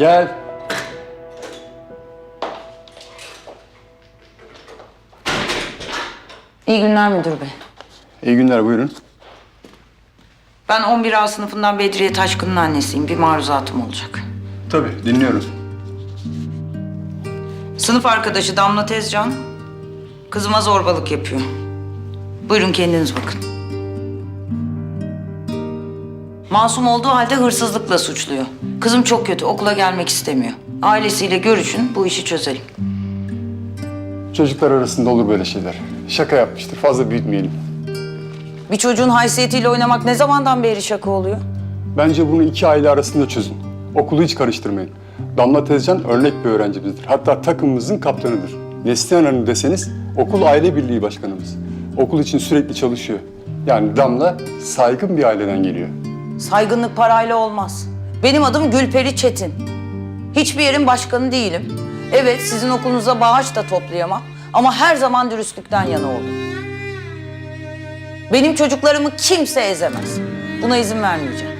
Gel. İyi günler müdür bey. İyi günler buyurun. Ben 11A sınıfından Bedriye Taşkın'ın annesiyim. Bir maruzatım olacak. Tabii dinliyorum. Sınıf arkadaşı Damla Tezcan kızıma zorbalık yapıyor. Buyurun kendiniz bakın. Masum olduğu halde hırsızlıkla suçluyor. Kızım çok kötü, okula gelmek istemiyor. Ailesiyle görüşün, bu işi çözelim. Çocuklar arasında olur böyle şeyler. Şaka yapmıştır. Fazla büyütmeyelim. Bir çocuğun haysiyetiyle oynamak ne zamandan beri şaka oluyor? Bence bunu iki aile arasında çözün. Okulu hiç karıştırmayın. Damla Tezcan örnek bir öğrencimizdir. Hatta takımımızın kaptanıdır. Neslihan Hanım deseniz okul aile birliği başkanımız. Okul için sürekli çalışıyor. Yani Damla saygın bir aileden geliyor. Saygınlık parayla olmaz. Benim adım Gülperi Çetin. Hiçbir yerin başkanı değilim. Evet sizin okulunuza bağış da toplayamam. Ama her zaman dürüstlükten yana oldum. Benim çocuklarımı kimse ezemez. Buna izin vermeyeceğim.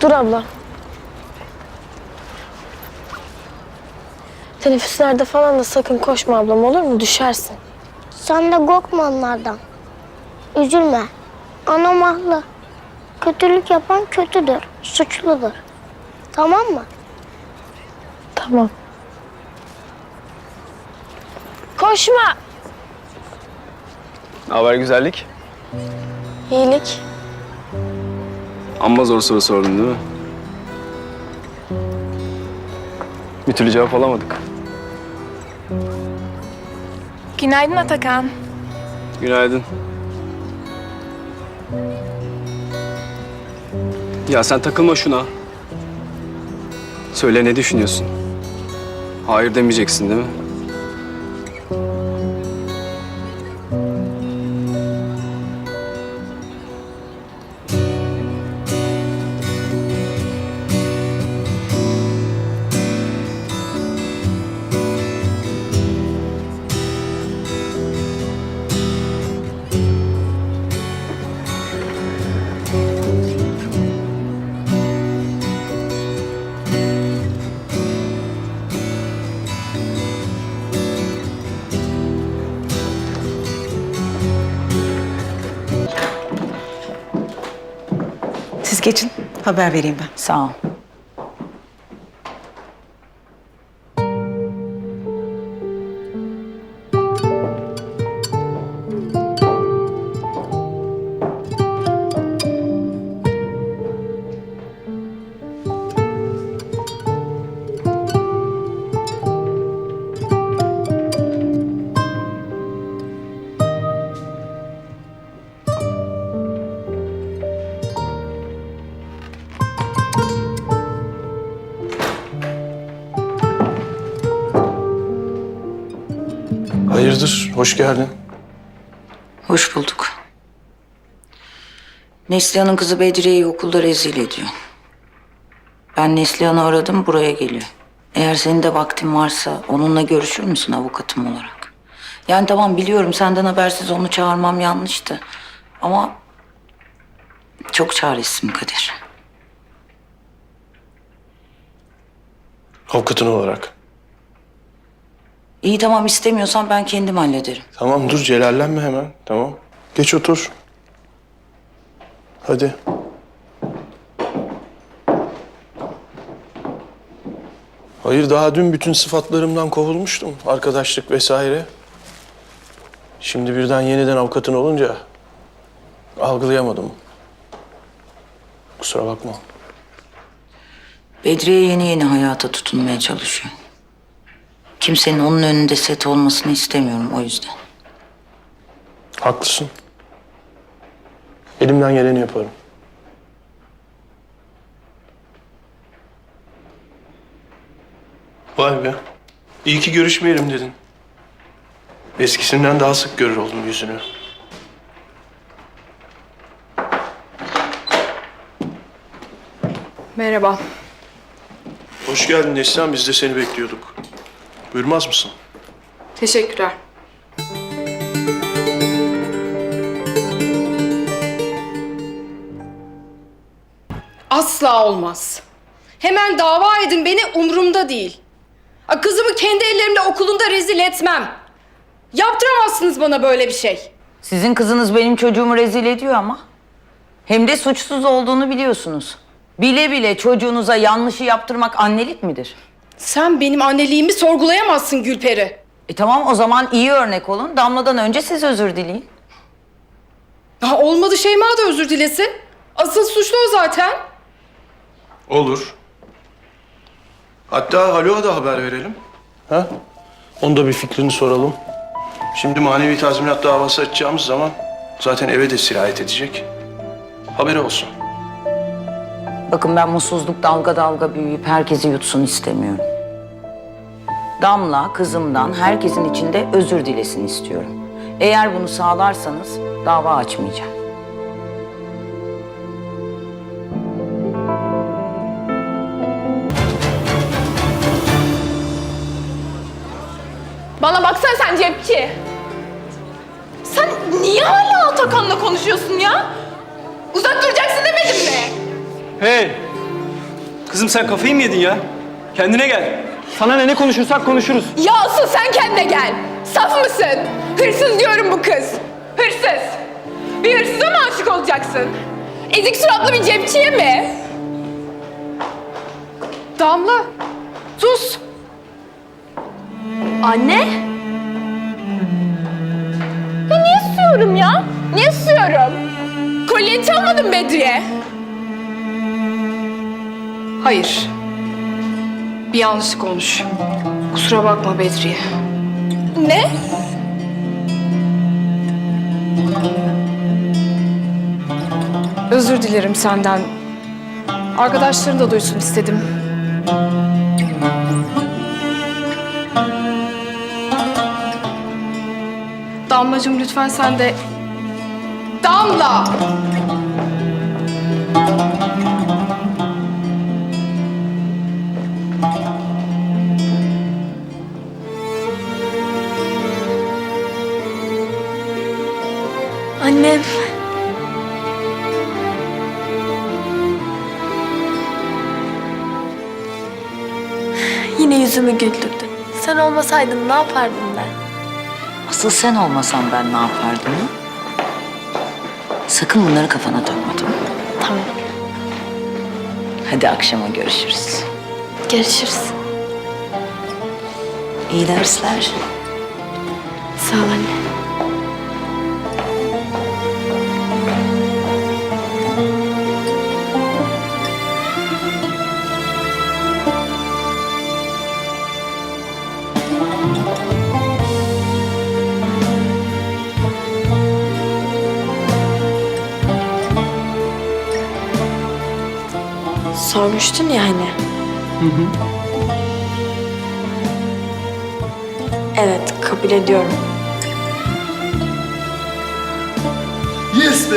Dur abla. Teneffüslerde falan da sakın koşma ablam olur mu? Düşersin. Sen de korkma onlardan. Üzülme. Anam haklı. Kötülük yapan kötüdür, suçludur. Tamam mı? Tamam. Koşma. Ne haber güzellik? İyilik. Amma zor soru sordun değil mi? Bir türlü cevap alamadık. Günaydın Atakan. Günaydın. Ya sen takılma şuna. Söyle ne düşünüyorsun? Hayır demeyeceksin değil mi? Geçin, haber vereyim ben. Sağ ol. Hayırdır, hoş geldin. Hoş bulduk. Neslihan'ın kızı Bedriye'yi okulda rezil ediyor. Ben Neslihan'ı aradım, buraya geliyor. Eğer senin de vaktin varsa onunla görüşür müsün avukatım olarak? Yani tamam biliyorum senden habersiz onu çağırmam yanlıştı. Ama çok çaresizim Kadir. Avukatın olarak. İyi tamam istemiyorsan ben kendim hallederim. Tamam dur, celallenme hemen, tamam. Geç otur. Hadi. Hayır, daha dün bütün sıfatlarımdan kovulmuştum. Arkadaşlık vesaire. Şimdi birden yeniden avukatın olunca algılayamadım. Kusura bakma. Bedriye yeni yeni hayata tutunmaya çalışıyor. Kimsenin onun önünde set olmasını istemiyorum o yüzden. Haklısın. Elimden geleni yaparım. Vay be. İyi ki görüşmeyelim dedin. Eskisinden daha sık görür oldum yüzünü. Merhaba. Hoş geldin Neslihan. Biz de seni bekliyorduk. Buyurmaz mısın? Teşekkürler. Asla olmaz. Hemen dava edin beni umurumda değil. Kızımı kendi ellerimle okulunda rezil etmem. Yaptıramazsınız bana böyle bir şey. Sizin kızınız benim çocuğumu rezil ediyor ama. Hem de suçsuz olduğunu biliyorsunuz. Bile bile çocuğunuza yanlışı yaptırmak annelik midir? Sen benim anneliğimi sorgulayamazsın Gülperi. E tamam o zaman iyi örnek olun. Damladan önce siz özür dileyin. Ha, olmadı Şeyma da özür dilesin. Asıl suçlu o zaten. Olur. Hatta Haluk'a da haber verelim. Ha? Onda bir fikrini soralım. Şimdi manevi tazminat davası açacağımız zaman zaten eve de sirayet edecek. Haberi olsun. Bakın ben mutsuzluk dalga dalga büyüyüp herkesi yutsun istemiyorum. Damla kızımdan herkesin içinde özür dilesin istiyorum. Eğer bunu sağlarsanız dava açmayacağım. Bana baksana sen cepçi. Sen niye hala Atakan'la konuşuyorsun ya? Uzak duracaksın demedim mi? Hey! Kızım sen kafayı mı yedin ya? Kendine gel. Sana ne ne konuşursak konuşuruz. Ya asıl sen kendine gel. Saf mısın? Hırsız diyorum bu kız. Hırsız. Bir hırsıza mı aşık olacaksın? Ezik suratlı bir cepçiye mi? Damla, sus. Anne? Ya niye susuyorum ya? Niye susuyorum? Kolye çalmadın Bedriye. Hayır. Bir yanlışlık olmuş. Kusura bakma Bedriye. Ne? Özür dilerim senden. Arkadaşların da duysun istedim. Damlacığım lütfen sen de... Damla! Yüzümü güldürdün. Sen olmasaydın ne yapardım ben? Asıl sen olmasan ben ne yapardım? Sakın bunları kafana takma tamam mı? Tamam. Hadi akşama görüşürüz. Görüşürüz. İyi dersler. Sağ ol anne. Sormuştun ya hani. Evet, kabul ediyorum. Yes be!